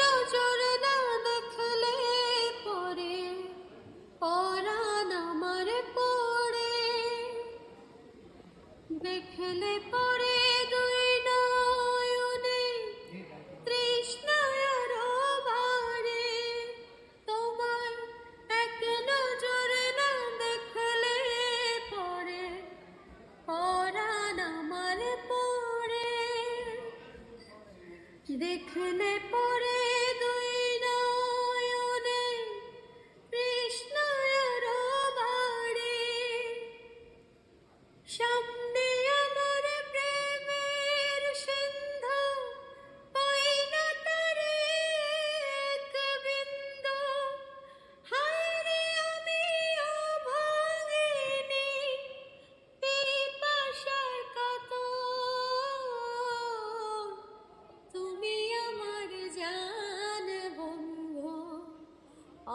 নজর না দেখলে পরে। আমার পড়ে দেখলে দেখলে পরে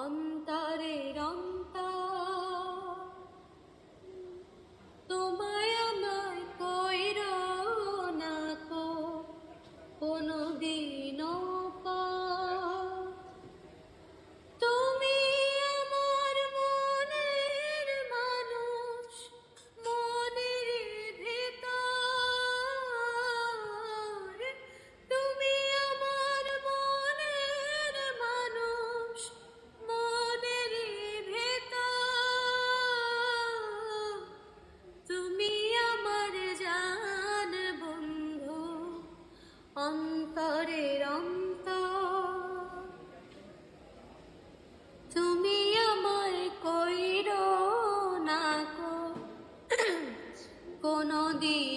অন্ত the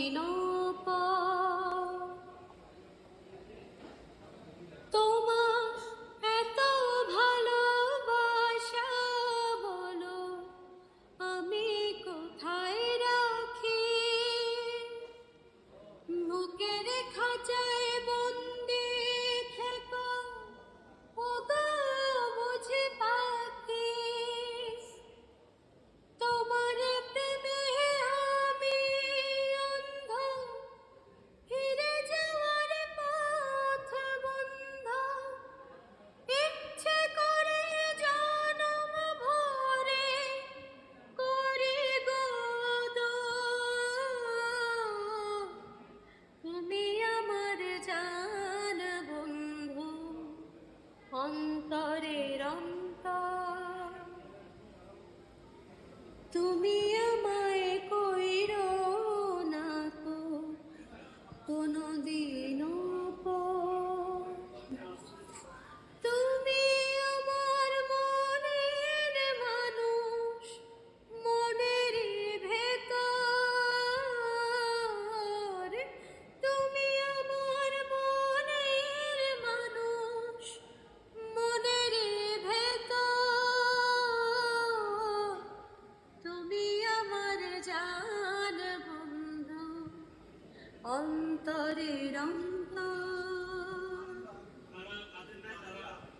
অন্তরের অন্ত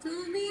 তুমি